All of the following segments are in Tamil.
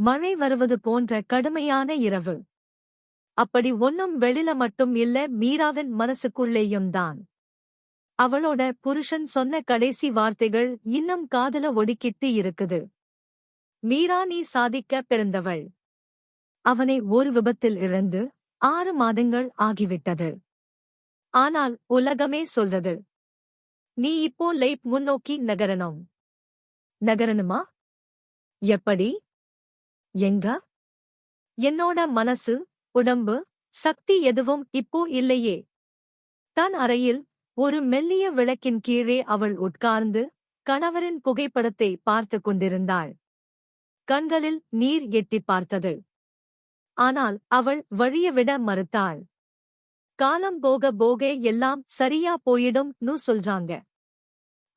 மழை வருவது போன்ற கடுமையான இரவு. அப்படி ஒன்னும் வெளில மட்டும் இல்ல மீராவின் மனசுக்குள்ளேயும் தான். அவளோட புருஷன் சொன்ன கடைசி வார்த்தைகள் இன்னும் காதல ஒடுக்கிட்டு இருக்குது. மீரா நீ சாதிக்க பிறந்தவள். அவனை ஒரு விபத்தில் இழந்து ஆறு மாதங்கள் ஆகிவிட்டது. ஆனால் உலகமே சொல்றது நீ இப்போ லைப் முன்னோக்கி நகரணும். நகரணுமா? எப்படி? எங்க? என்னோட மனசு உடம்பு சக்தி எதுவும் இப்போ இல்லையே. தன் அறையில் ஒரு மெல்லிய விளக்கின் கீழே அவள் உட்கார்ந்து கணவரின் புகைப்படத்தை பார்த்து கொண்டிருந்தாள். கண்களில் நீர் எட்டி பார்த்தது. ஆனால் அவள் வழியவிட மறுத்தாள். காலம் போக போக எல்லாம் சரியா போயிடும் நு சொல்றாங்க.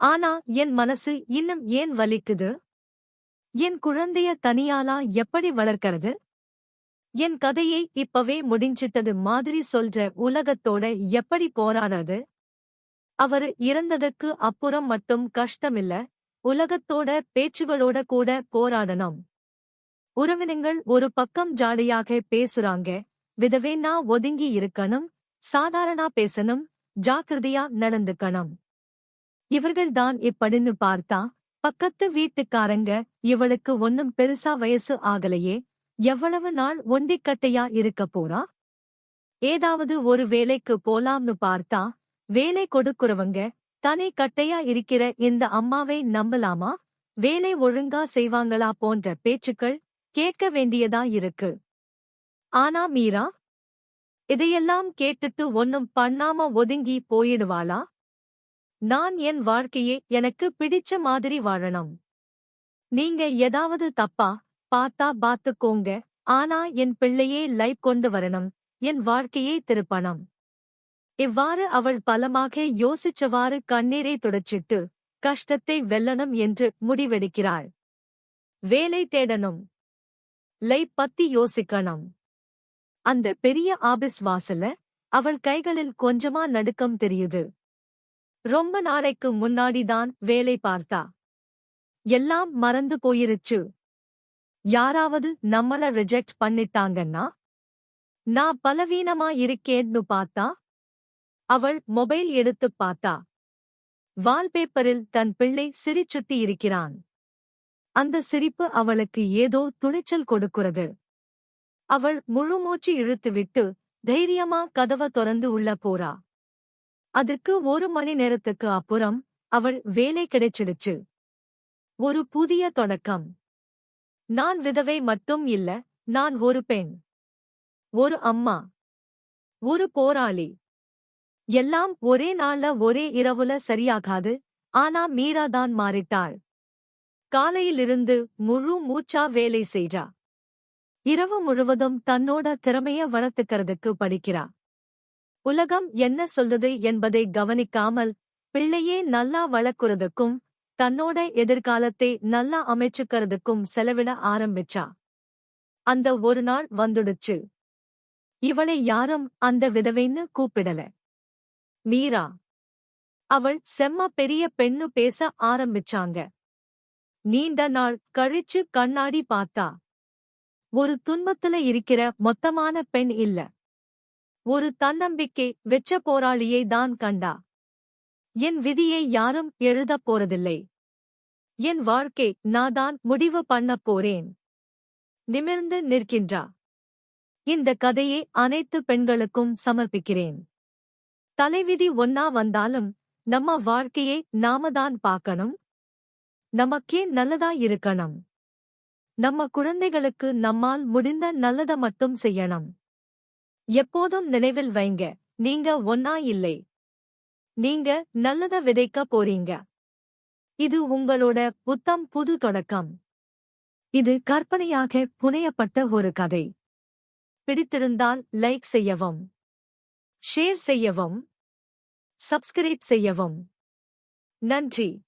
ஆனா என் மனசு இன்னும் ஏன் வலிக்குது? என் குழந்தைய தனியாலா எப்படி வளர்க்கறது? என் கதையை இப்பவே முடிஞ்சிட்டது மாதிரி சொல்ற உலகத்தோட எப்படி போராடுறது? அவரு இறந்ததுக்கு அப்புறம் மட்டும் கஷ்டமில்ல உலகத்தோட பேச்சுகளோட கூட போராடணும் உறவினங்கள் ஒரு பக்கம் ஜாடியாக பேசுறாங்க விதவேன்னா ஒதுங்கி இருக்கணும் சாதாரணா பேசணும் ஜாக்கிரதையா நடந்துக்கணும். இவர்கள்தான் இப்படின்னு பார்த்தா பக்கத்து வீட்டுக்காரங்க இவளுக்கு ஒன்னும் பெருசா வயசு ஆகலையே எவ்வளவு நாள் ஒண்டிக்கட்டையா இருக்க போறா? ஏதாவது ஒரு வேலைக்கு போலாம்னு பார்த்தா வேலை கொடுக்குறவங்க தனி கட்டையா இருக்கிற இந்த அம்மாவை நம்பலாமா? வேலை ஒழுங்கா செய்வாங்களா? போன்ற பேச்சுக்கள் கேட்க வேண்டியதா இருக்கு. ஆனா மீரா இதையெல்லாம் கேட்டுட்டு ஒன்னும் பண்ணாம ஒதுங்கி போயிடுவாளா? நான் என் வாழ்க்கையே எனக்கு பிடிச்ச மாதிரி வாழணும். நீங்க ஏதாவது தப்பா பார்த்தா பாத்துக்கோங்க ஆனா என் பிள்ளையே லைப் கொண்டு வரணும். என் வாழ்க்கையே திருப்பணம். இவ்வாறு அவள் பலமாக யோசிச்சவாறு கண்ணீரை துடைச்சிட்டு கஷ்டத்தை வெல்லணும் என்று முடிவெடுக்கிறாள். வேலை தேடணும். லைப் பத்தி யோசிக்கணும். அந்த பெரிய ஆபிஸ் வாசல்ல அவள் கைகளில் கொஞ்சமா நடுக்கம் தெரியுது. ரொம்ப நாளைக்கு முன்னாடிதான் வேலை பார்த்தா. எல்லாம் மறந்து போயிருச்சு. யாராவது நம்மள ரிஜெக்ட் பண்ணிட்டாங்கன்னா? நான் பலவீனமா இருக்கேன்னு பார்த்தா? அவள் மொபைல் எடுத்து பார்த்தா. வால்பேப்பரில் தன் பிள்ளை சிரிச்சுட்டி இருக்கிறான். அந்த சிரிப்பு அவளுக்கு ஏதோ துணிச்சல் கொடுக்கிறது. அவள் முழுமூச்சு இழுத்துவிட்டு தைரியமா கதவ திறந்து உள்ள போறா. அதற்கு ஒரு மணி நேரத்துக்கு அப்புறம் அவள் வேலை கிடைச்சிடுச்சு. ஒரு புதிய தொடக்கம். நான் விதவை மட்டும் இல்ல நான் ஒரு பெண். ஒரு அம்மா. ஒரு போராளி. எல்லாம் ஒரே நாள்ல ஒரே இரவுல சரியாகாது ஆனா மீரா தான் மாறிட்டாள். காலையிலிருந்து முழு மூச்சா வேலை செய்றா. இரவு முழுவதும் தன்னோட திறமைய வளர்த்துக்கிறதுக்கு படிக்கிறா. உலகம் என்ன சொல்லுது என்பதை கவனிக்காமல் பிள்ளையே நல்லா வளர்க்குறதுக்கும் தன்னோட எதிர்காலத்தை நல்லா அமைச்சுக்கிறதுக்கும் செலவிட ஆரம்பிச்சா? அந்த ஒரு நாள் வந்துடுச்சு. இவளை யாரும் அந்த விதவைன்னு கூப்பிடல. மீரா அவள் செம்ம பெரிய பெண்ணு பேச ஆரம்பிச்சாங்க. நீண்ட நாள் கழிச்சு கண்ணாடி பார்த்தா ஒரு துன்பத்துல இருக்கிற மொத்தமான பெண் இல்ல. ஒரு தன்னம்பிக்கை வெச்ச போராளியை தான் கண்டா. என் விதியை யாரும் எழுதப் போறதில்லை. என் வாழ்க்கை நாதான் முடிவு பண்ணப் போறேன். நிமிர்ந்து நிற்கின்றா. இந்த கதையை அனைத்து பெண்களுக்கும் சமர்ப்பிக்கிறேன். தலைவிதி ஒன்னா வந்தாலும் நம்ம வாழ்க்கையை நாம தான் பார்க்கணும். நமக்கே நல்லதா இருக்கணும். நம்ம குழந்தைகளுக்கு நம்மால் முடிந்த நல்லத மட்டும் செய்யணும். எப்போதும் நினைவில் வைங்க. நீங்க ஒன்னா இல்லை. நீங்க நல்லத விதைக்க போறீங்க. இது உங்களோட புத்தம் புது தொடக்கம். இது கற்பனையாக புனையப்பட்ட ஒரு கதை. பிடித்திருந்தால் லைக் செய்யவும். ஷேர் செய்யவும். சப்ஸ்கிரைப் செய்யவும். நன்றி.